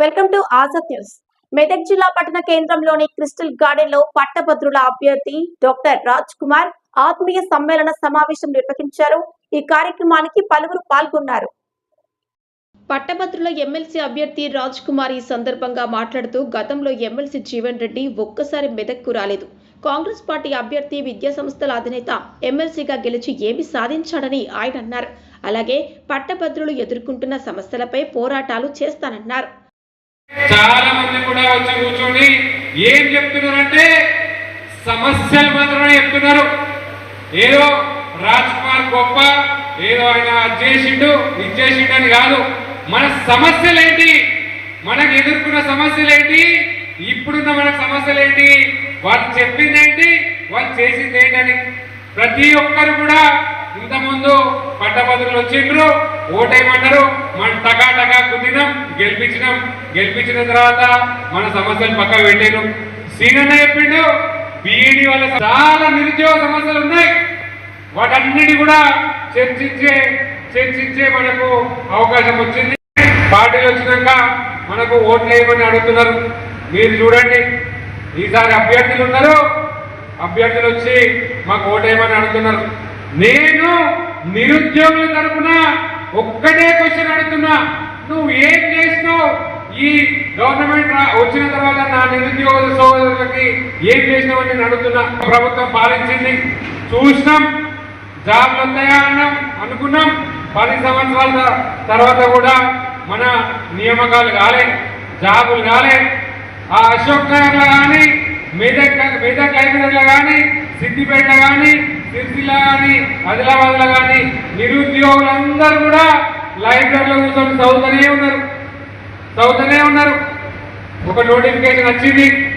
Welcome to Azad news. Medak జిల్లా పట్టణ కేంద్రంలోని క్రిస్టల్ గార్డెన్లో పట్టభద్రుల అభ్యర్థి డాక్టర్ రాజ్ కుమార్ ఆత్మీయ సమ్మేళన సమావేశం నిర్వహించారు. ఈ కార్యక్రమానికి పలువురు పాల్గొన్నారు. పట్టభద్రుల ఎమ్మెల్సీ అభ్యర్థి రాజ్ కుమార్ ఈ సందర్భంగా మాట్లాడుతూ గతంలో ఎమ్మెల్సీ జీవన్ రెడ్డి ఒక్కసారి మెదక్కు రాలేదు. కాంగ్రెస్ పార్టీ అభ్యర్థి విద్యా సంస్థల అధినేత ఎమ్మెల్సీగా గెలిచి ఏమి సాధించాడని ఆయన అన్నారు. అలాగే పట్టభద్రులు ఎదుర్కొంటున్న సమస్యలపై పోరాటాలు చేస్తానన్నారు. చాలా మంది కూడా వచ్చి కూర్చొని ఏం చెప్తున్నారంటే సమస్యలు మాత్రమే చెప్తున్నారు. ఏదో రాజ్ కుమార్ గొప్ప ఏదో ఆయన అది చేసిండు ఇది చేసిండు అని కాదు. మన సమస్యలు ఏంటి మనకు ఎదుర్కొన్న సమస్యలు ఏంటి ఇప్పుడున్న మన సమస్యలు ఏంటి వాళ్ళు చెప్పింది ఏంటి వాళ్ళు చేసింది ఏంటని ప్రతి ఒక్కరు కూడా ఇంతకుముందు పట్టభద్రులు వచ్చిండ్రు ఓటేయమన్నారు మనం టకా టకా కుదినాం గెలిపించినాం. గెలిపించిన తర్వాత మన సమస్యలు పక్కకు పెట్టారు సీనన్న చెప్పిండు బీఈడి వల్ల చాలా నిరుద్యోగ సమస్యలు ఉన్నాయి. వాటన్నిటి కూడా చర్చించే చర్చించే మనకు అవకాశం వచ్చింది. పార్టీలు వచ్చినాక మనకు ఓట్లు వేయమని అడుగుతున్నారు. మీరు చూడండి ఈసారి అభ్యర్థులు ఉన్నారు. అభ్యర్థులు వచ్చి మాకు ఓటేయమని అడుగుతున్నారు. నేను నిరుద్యోగుల తరఫున ఒక్కటే క్వశ్చన్ అడుగుతున్నా. నువ్వు ఏం చేసినావు? ఈ గవర్నమెంట్ వచ్చిన తర్వాత నా నిరుద్యోగ సోదరులకి ఏం చేసినావని నేను అడుగుతున్నా. ప్రభుత్వం పాలించింది. చూసినాం. జాబ్లు వస్తాయా అన్నాం అనుకున్నాం. పది సంవత్సరాల తర్వాత కూడా మన నియామకాలు కాలే జాబులు కాలే. ఆ అశోక్ నగర్లో కానీ మెదక్ మెదక్ లైబ్రరీలో కానీ సిద్దిపేటలో కానీ సిరిసిల్ల కానీ ఆదిలాబాద్లో కానీ నిరుద్యోగులందరూ కూడా లైబ్రరీలో కూర్చొని చదువుతూనే ఉన్నారు. చదువుతూనే ఉన్నారు. ఒక నోటిఫికేషన్ వచ్చింది.